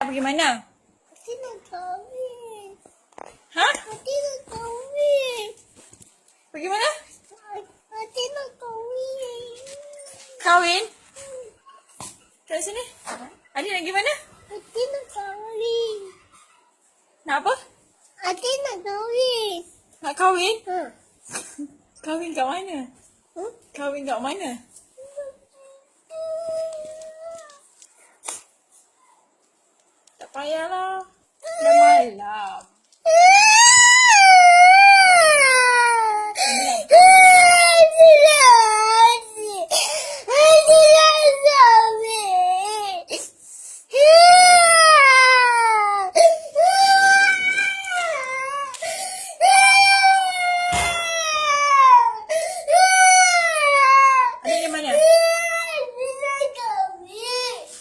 pergi mana? Nanti nak kahwin. Ha? Nanti nak kahwin. Pergi mana? Nanti nak kahwin. Kahwin? Kat sini? Adik nak pergi mana? Nanti nak kahwin. Nak apa? Nanti nak kahwin. Nak kahwin? Ha. Kahwin kat mana? Hmm? Kahwin kat mana? Tak payahlah. Dah malam.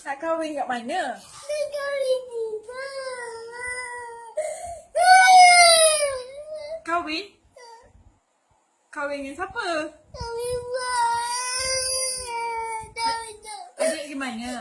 Nak kahwin kat mana? Kahwin? Kahwin dengan siapa? Adik di mana?